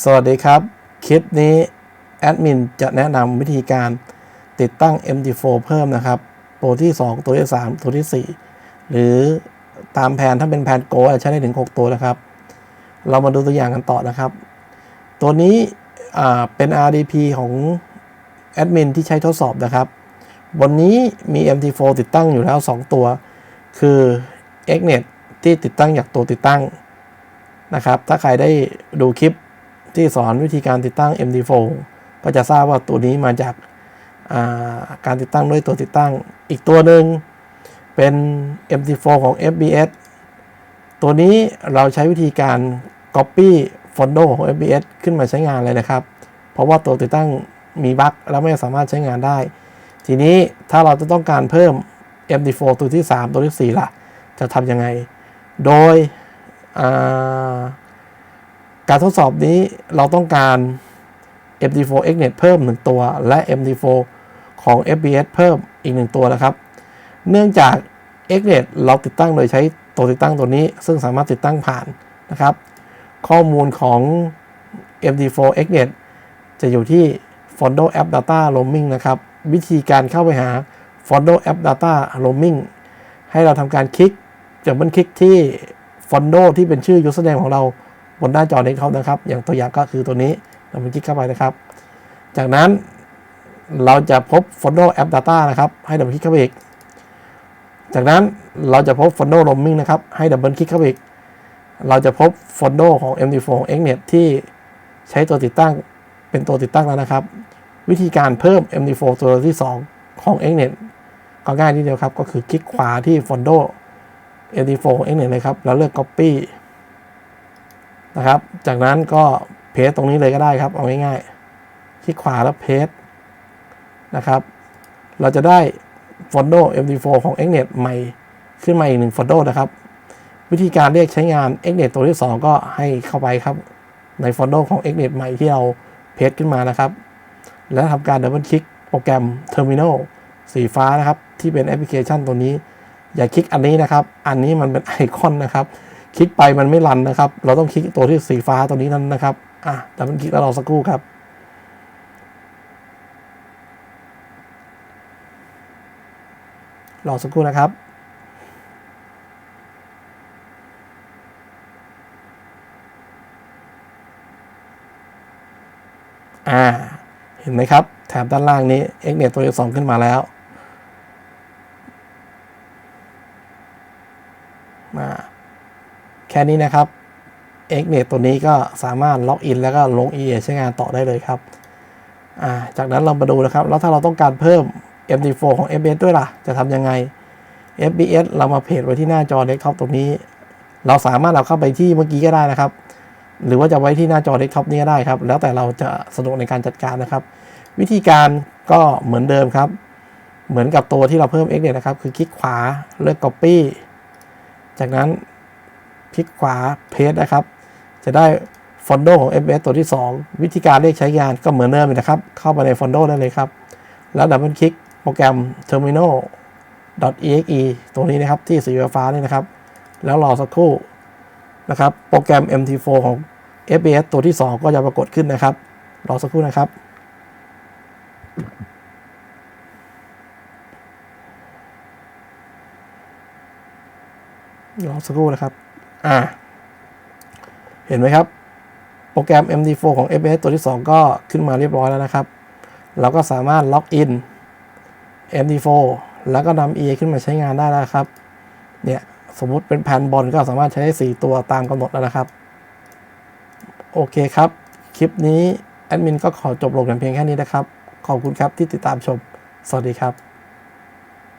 สวัสดีครับ คลิปนี้แอดมินจะแนะนำวิธีการติดตั้ง MD4 เพิ่มนะครับ ตัวที่ 2 ตัวที่ 3 ตัวที่ 4 หรือตามแผนถ้าเป็นแผนโกจะใช้ได้ถึง 6 ตัวนะครับ เรามาดูตัวอย่างกันต่อนะครับ ตัวนี้เป็น RDP ของแอดมินที่ใช้ทดสอบนะครับ บนนี้มี MT4 ติดตั้งอยู่แล้ว 2 ตัว คือ XNet ที่ติดตั้งจากตัวติดตั้งนะครับ ถ้าใครได้ดูคลิป ที่สอนวิธีการติดตั้ง MD4 ก็จะทราบว่าตัวนี้มาจากาการติดตั้งด้วยตัวติดตั้ง อีกตัวหนึ่งเป็น MD4 ของ FBS ตัวนี้เราใช้วิธีการ Copy ฟอนโดของ FBS ขึ้นมาใช้งานเลยนะครับ เพราะว่าตัวติดตั้งมีบั๊กแล้วไม่สามารถใช้งานได้ ทีนี้ถ้าเราจะต้องการเพิ่ม MD4 ตัวที่ 3 ตัวที่ 4 ล่ะ จะทำยังไง โดยอ่า การทดสอบนี้เราต้องการ MD4 XNet เพิ่ม 1 ตัว และ MD4 ของ FBS เพิ่มอีก 1 ตัวนะครับ เนื่องจาก XNet เราติดตั้งโดยใช้ตัวติดตั้งตัวนี้ ซึ่งสามารถติดตั้งผ่านนะครับ ข้อมูลของ MD4 XNet จะอยู่ที่ Fondo App Data Roaming นะครับ วิธีการเข้าไปหา Fondo App Data Roaming ให้เราทำการคลิกจากบันคลิกที่ Fondo ที่เป็นชื่อ username ของเรา บนหน้าจอนี้เขานะครับ อย่างตัวอย่างก็คือตัวนี้เราไปคลิกเข้าไปนะครับ จากนั้นเราจะพบ Fondo App Data นะครับ ให้ดับเบิลคลิกเข้าไปอีก จากนั้นเราจะพบ Fondo Roaming นะครับ ให้ดับเบิลคลิกเข้าไปอีก เราจะพบ Fondo ของ MD4 ของ XNet ที่ใช้ตัวติดตั้งเป็นตัวติดตั้งแล้วนะครับ วิธีการเพิ่ม MD4 ตัวที่ 2 ของ XNet ก็ง่ายนิดเดียวครับ ก็คือคลิกขวาที่ Fondo MD4 ของ XNet เลยครับ แล้วเลือก Copy นะครับ จากนั้นก็เพจตรงนี้เลยก็ได้ครับ เอาง่ายๆ คลิกขวาแล้วเพจนะครับ เราจะได้ Fondo MD4 ของ XNet ใหม่ขึ้นมาอีกหนึ่ง Fondo นะครับ วิธีการเรียกใช้งาน XNet ตัวที่ 2 ก็ให้เข้าไปครับ ใน Fondo ของ XNet ใหม่ที่เราเพจขึ้นมานะครับ แล้วทำการดับเบิลคลิกโปรแกรม Terminal สีฟ้านะครับ ที่เป็นแอปพลิเคชันตัวนี้ อย่าคลิกอันนี้นะครับ อันนี้มันเป็นไอคอนนะครับ คลิกไปมันไม่รันนะครับ เราต้องคลิกตัวที่สีฟ้าตัวนี้นั้นนะครับอะดับเบิลคลิกแล้วรอสักครู่ครับรอสักครู่นะครับ อ่า เห็นไหมครับ แถบด้านล่างนี้ Xnet ตัวที่สองขึ้นมาแล้ว มา แค่นี้นะครับ Xnet ตัวนี้ก็สามารถล็อกอินแล้วก็ลง EA ใช้งานต่อได้เลยครับาจากนั้นเรามาดูนะครับ แล้วถ้าเราต้องการเพิ่ม MD4 ของ FBS ด้วยล่ะ จะทำยังไง FBS เรามาเพจไว้ที่หน้าจอเดสก์ท็อปตรงนี้ เราสามารถเอาเข้าไปที่เมื่อกี้ก็ได้นะครับ หรือว่าจะไว้ที่หน้าจอเดสก์ท็อปนี้ก็ได้ครับ แล้วแต่เราจะสะดวกในการจัดการนะครับ วิธีการก็เหมือนเดิมครับ เหมือนกับตัวที่เราเพิ่ม X เนี่ยนะครับ คือคลิกขวาเลือก Copy จากนั้น คลิกขวา Paste นะครับ จะได้ Fondo ของ FBS ตัวที่ 2 วิธีการเรียกใช้งานก็เหมือนเดิมนะครับ เข้าไปใน Fondo ได้เลยครับ แล้วดับเบิลคลิกโปรแกรม terminal exe ตัวนี้นะครับที่สีฟ้านี่นะครับ แล้วรอสักครู่นะครับ โปรแกรม MT4 ของ FBS ตัวที่ 2 ก็จะปรากฏขึ้นนะครับ รอสักครู่นะครับ รอสักครู่นะครับ อ่าเห็นไหมครับ โปรแกรม MD4 ของ FS ตัวที่ 2 ก็ขึ้นมาเรียบร้อยแล้วนะครับ เราก็สามารถล็อกอิน MD4 แล้วก็นำ EA ขึ้นมาใช้งานได้แล้วครับ เนี่ยสมมุติเป็นแผ่นบอลก็สามารถใช้ได้ 4 ตัวตามกำหนดแล้วนะครับ โอเคครับ คลิปนี้แอดมินก็ขอจบลงเพียงแค่นี้นะครับ ขอบคุณครับที่ติดตามชม สวัสดีครับ